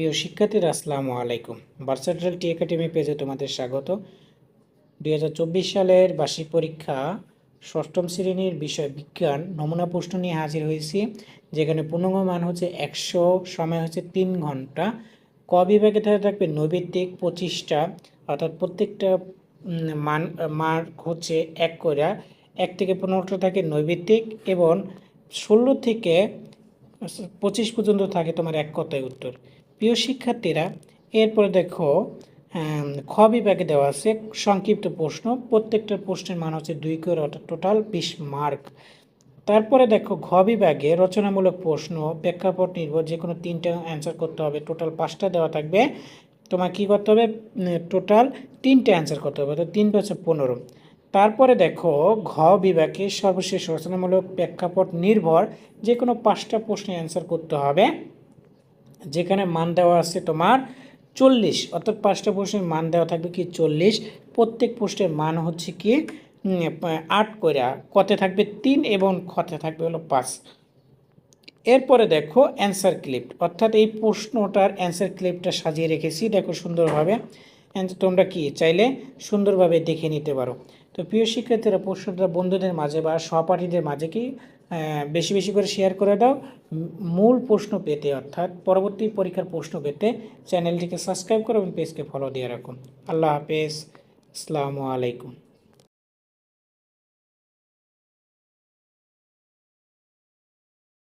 প্রিয় শিক্ষার্থীরা, আসসালামু আলাইকুম। ভার্সাটাইল টি একাডেমি পেজে তোমাদের স্বাগত। দুই হাজার চব্বিশ সালের বার্ষিক পরীক্ষা ষষ্ঠম শ্রেণির বিষয় বিজ্ঞান নমুনা প্রশ্ন নিয়ে হাজির হয়েছি, যেখানে পূর্ণাঙ্গ মান হচ্ছে একশো, সময় হচ্ছে তিন ঘণ্টা। ক বিভাগে থাকবে নৈবেদিক পঁচিশটা, অর্থাৎ প্রত্যেকটা মান মার্ক হচ্ছে এক করে। এক থেকে পনেরোটা থাকে নৈবেদিক এবং ষোলো থেকে পঁচিশ পর্যন্ত থাকে তোমার এক কথায় উত্তর। প্রিয় শিক্ষার্থীরা, এরপরে দেখো খ বিভাগে দেওয়া আছে সংক্ষিপ্ত প্রশ্ন। প্রত্যেকটা প্রশ্নের মান হচ্ছে দুই করে, অর্থাৎ টোটাল বিশ মার্ক তারপরে দেখো, ঘ বিভাগে রচনামূলক প্রশ্ন, প্রেক্ষাপট নির্ভর যে কোনো তিনটা অ্যান্সার করতে হবে। টোটাল পাঁচটা দেওয়া থাকবে। তোমার কি করতে হবে? টোটাল তিনটে অ্যান্সার করতে হবে তো তিন পাঁচে পনেরো। তারপরে দেখো, ঘ বিভাগে সর্বশেষ রচনামূলক প্রেক্ষাপট নির্ভর যে কোনো পাঁচটা প্রশ্নের অ্যান্সার করতে হবে। যেখানে মান দেওয়া আছে তোমার চল্লিশ। অর্থাৎ পাঁচটা প্রশ্নের মান দেওয়া থাকবে কি চল্লিশ। প্রত্যেক প্রশ্নের মান হচ্ছে কি আট করে কতে থাকবে তিন এবং খতে থাকবে হলো পাঁচ। এরপরে দেখো অ্যান্সার ক্লিপ অর্থাৎ এই প্রশ্নটার অ্যান্সার ক্লিপটা সাজিয়ে রেখেছি, দেখো সুন্দরভাবে। তোমরা কি চাইলে সুন্দরভাবে দেখে নিতে পারো। তো প্রিয় শিক্ষার্থীরা, প্রশ্নটা বন্ধুদের মাঝে বা সহপাঠীদের মাঝে কি বেশি বেশি করে শেয়ার করে দাও। মূল প্রশ্ন পেতে, অর্থাৎ পরবর্তী পরীক্ষার প্রশ্ন পেতে চ্যানেলটিকে সাবস্ক্রাইব করো এবং পেজকে ফলো দিয়ে রাখুন আল্লাহ হাফেজ। আসসালামু আলাইকুম।